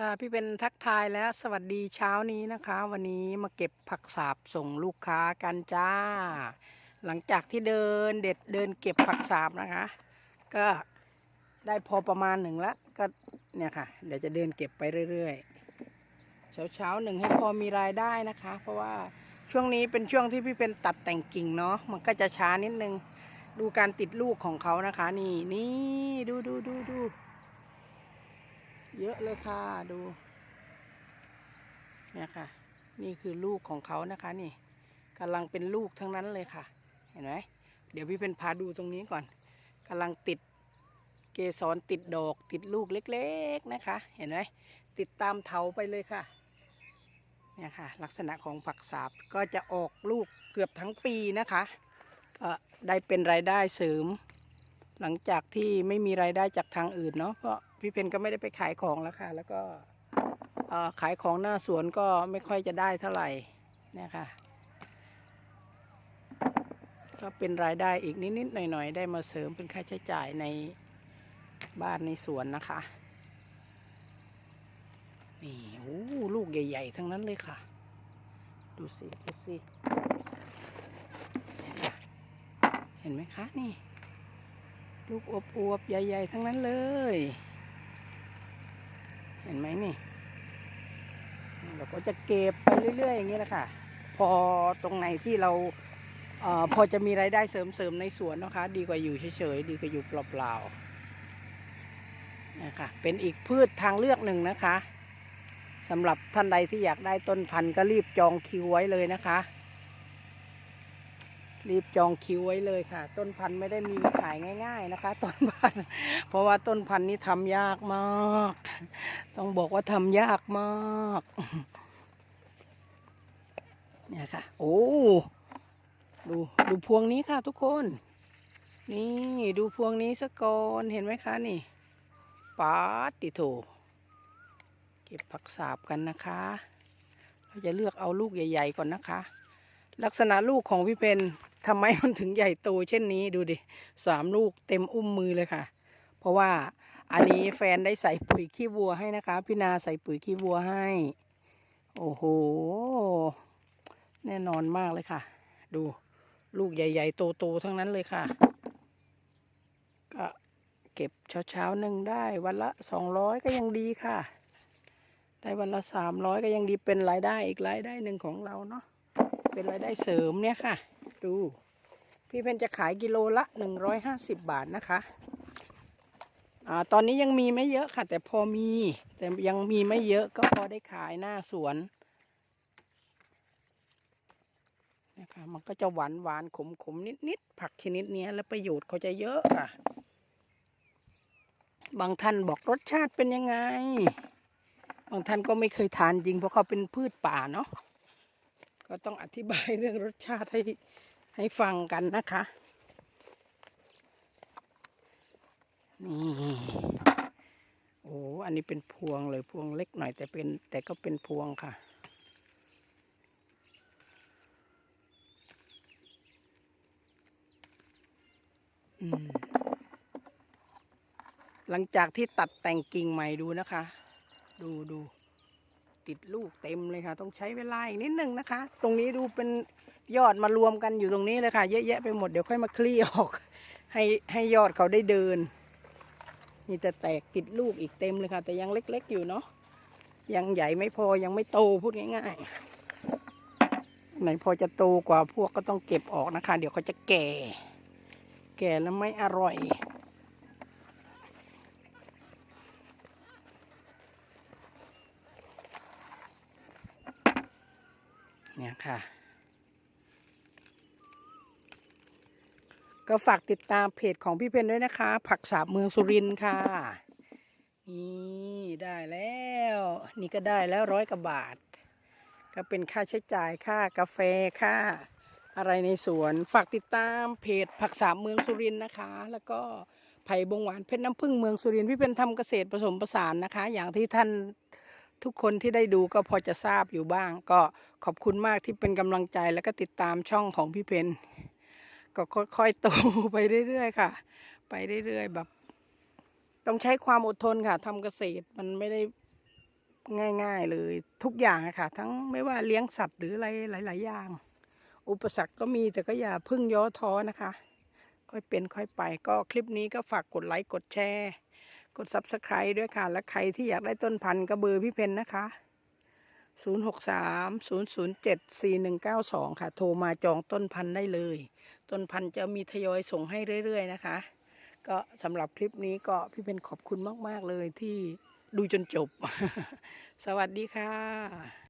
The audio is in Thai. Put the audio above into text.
ค่ะพี่เป็นทักทายและสวัสดีเช้านี้นะคะ วันนี้มาเก็บผักสาบส่งลูกค้ากันจ้า หลังจากที่เดินเด็ดเดินเก็บผักสาบนะคะ ก็ได้พอประมาณหนึ่งละก็เนี่ยค่ะ เดี๋ยวจะเดินเก็บไปเรื่อยๆเช้าเช้าๆหนึ่งให้พอมีรายได้นะคะ เพราะว่าช่วงนี้เป็นช่วงที่พี่เป็นตัดแต่งกิ่งเนาะมันก็จะช้านิดนึง ดูการติดลูกของเขานะคะ นี่นี่ดูดูดูดู เยอะเลยค่ะดู เนี่ยค่ะ นี่คือลูกของเขานะคะ นี่กำลังเป็นลูกทั้งนั้นเลยค่ะ เห็นไหมเดี๋ยวพี่เป็นพาดูตรงนี้ก่อนกำลังติดเกสรติดดอกติดลูกเล็ก ๆนะคะ เห็นไหมติดตามเถาไปเลยค่ะเนี่ยค่ะ ลักษณะของผักสาบก็จะออกลูกเกือบทั้งปีนะคะก็ได้เป็นรายได้เสริม หลังจากที่ไม่มีรายได้จากทางอื่นเนาะเพราะ พี่เพนก็ไม่ได้ไปขายของแล้วค่ะ แล้วก็ขายของหน้าสวนก็ไม่ค่อยจะได้เท่าไหร่เนี่ยค่ะก็เป็นรายได้อีกนิดๆหน่อยๆ ได้มาเสริมเป็นค่าใช้จ่ายในบ้านในสวนนะคะ นี่โอ้ลูกใหญ่ ๆ ทั้งนั้นเลยค่ะ ดูสิ ดูสิเห็นไหมคะนี่ ลูกอบอวบๆใหญ่ ๆ ทั้งนั้นเลย เห็นไหมนี่เราก็จะเก็บไปเรื่อยๆอย่างนี้แหละค่ะ พอตรงไหนที่เราเออพอจะมีรายได้เสริมๆในสวนนะคะ ดีกว่าอยู่เฉยๆดีกว่าอยู่เปล่าๆนะคะเป็นอีกพืชทางเลือกหนึ่งนะคะสำหรับท่านใดที่อยากได้ต้นพันธุ์ก็รีบจองคิวไว้เลยนะคะ รีบจองคิวไว้เลยค่ะ ต้นพันธุ์ไม่ได้มีขายง่าย ๆนะคะ ต้นพันธุ์เพราะว่าต้นพันธุ์นี่ทำยากมาก ต้องบอกว่าทำยากมากเนี่ยค่ะ โอ้ดูดูพวงนี้ค่ะทุกคน นี่ดูพวงนี้สะกอนเห็นไหมคะนี่ปาติโถเก็บผักสาบกันนะคะ เราจะเลือกเอาลูกใหญ่ ๆ ก่อนนะคะ ลักษณะลูกของพี่เพนทำไมมันถึงใหญ่โตเช่นนี้ดูดิสามลูกเต็มอุ้มมือเลยค่ะ เพราะว่าอันนี้แฟนได้ใส่ปุ๋ยขี้วัวให้นะคะ พี่นาใส่ปุ๋ยขี้วัวให้ โอ้โห แน่นอนมากเลยค่ะ ดูลูกใหญ่ ๆ โตๆทั้งนั้นเลยค่ะ ก็เก็บเช้าๆหนึ่งได้วันละสองร้อยก็ยังดีค่ะ ได้วันละสามร้อยก็ยังดีเป็นรายได้อีกรายได้หนึ่งของเราเนาะ เป็นรายได้เสริมเนี่ยค่ะ ดู พี่เพนจะขายกิโลละหนึ่งร้อยห้าสิบบาทนะคะอ่าตอนนี้ยังมีไม่เยอะค่ะ แต่พอมี แต่ยังมีไม่เยอะก็พอได้ขายหน้าสวนนะคะมันก็จะหวานหวานขมขมนิดนิดๆผักชนิดเนี้ยแล้วประโยชน์เขาจะเยอะค่ะ บางท่านบอกรสชาติเป็นยังไง บางท่านก็ไม่เคยทานจริงเพราะเขาเป็นพืชป่าเนาะ ก็ต้องอธิบายเรื่องรสชาติให้ให้ฟังกันนะคะ นี่ โอ้อันนี้เป็นพวงเลยพวงเล็กหน่อยแต่เป็นแต่ก็เป็นพวงค่ะ หลังจากที่ตัดแต่งกิ่งใหม่ดูนะคะ ดูดู ติดลูกเต็มเลยค่ะ ต้องใช้เวลาอีกนิดนึงนะคะ ตรงนี้ดูเป็นยอดมารวมกันอยู่ตรงนี้เลยค่ะ เยอะแยะไปหมดเดี๋ยวค่อยมาคลี่ออก ให้ให้ยอดเขาได้เดินนี่จะแตกติดลูกอีกเต็มเลยค่ะ แต่ยังเล็ก ๆ อยู่เนาะยังใหญ่ไม่พอยังไม่โตพูดง่ายๆไหนพอจะโตกว่าพวกก็ต้องเก็บออกนะคะ เดี๋ยวเขาจะแก่ แก่แล้วไม่อร่อย เนี่ย ค่ะ ก็ฝากติดตามเพจของพี่เพนด้วยนะคะ ผักสาบเมืองสุรินทร์ค่ะ นี่ได้แล้ว นี่ก็ได้แล้วร้อยกว่าบาท ก็เป็นค่าใช้จ่ายค่ากาแฟค่าอะไรในสวนฝากติดตามเพจผักสาบเมืองสุรินทร์นะคะ แล้วก็ไผ่บงหวานเพชรน้ำผึ้งเมืองสุรินทร์พี่เป็นทำเกษตรผสมผสานนะคะ อย่างที่ท่าน ทุกคนที่ได้ดูก็พอจะทราบอยู่บ้าง ก็ขอบคุณมากที่เป็นกำลังใจแล้วก็ติดตามช่องของพี่เพนก็ค่อยๆโตไปเรื่อยๆค่ะ ไปเรื่อยๆแบบ ต้องใช้ความอดทนค่ะทำเกษตรมันไม่ได้ง่าย ๆ เลยทุกอย่างค่ะ ทั้งไม่ว่าเลี้ยงสัตว์หรืออะไรหลาย ๆ อย่าง อุปสรรคก็มีแต่ก็อย่าพึ่งย่อท้อนะคะ ค่อยเป็นค่อยไป ก็คลิปนี้ก็ฝากกดไลค์กดแชร์ กด Subscribe ด้วยค่ะ และใครที่อยากได้ต้นพันธุ์กระเบือพี่เพนนะคะ 0630074192 ค่ะ โทรมาจองต้นพันธุ์ได้เลย ต้นพันธุ์จะมีทยอยส่งให้เรื่อย ๆ นะคะ ก็สำหรับคลิปนี้ก็พี่เพนขอบคุณมาก ๆ เลยที่ดูจนจบ สวัสดีค่ะ